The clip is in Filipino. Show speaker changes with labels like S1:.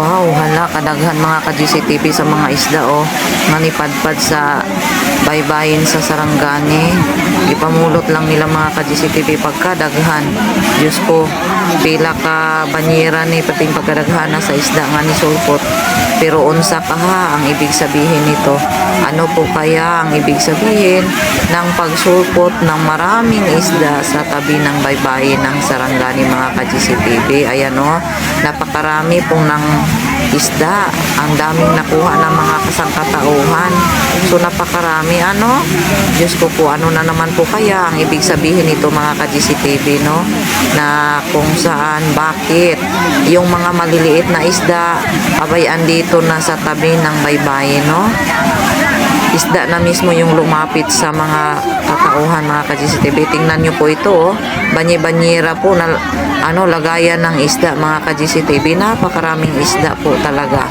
S1: Wow, hala, kadaghan mga ka-GCTV sa mga isda, oh. Manipadpad sa baybayin sa Sarangani. Ipamulot lang nila mga ka-GCTV pagkadaghan. Diyos ko, pila ka banyera ni pating pagkadaghan na sa isda nga ni Sulpot. Pero unsa ka ha ang ibig sabihin nito? Ano po kaya ang ibig sabihin ng pagsulpot ng maraming isda sa tabi ng baybayin ng Sarangani mga ka-GCTV? Ayan o, napakarami pong ng isda. Ang daming nakuha ng mga kasangkatauhan. So napakarami ano? Diyos ko po, ano na naman po kaya ang ibig sabihin nito mga ka-GCTV no? Na kung saan, bakit yung mga maliliit na isda abay andito na sa tabi ng baybayin no? Isda na mismo yung lumapit sa mga katauhan mga ka-GCTV. Tingnan nyo po ito, oh. Banye-banyera po na ano, lagayan ng isda mga ka-GCTV. Napakaraming isda po talaga.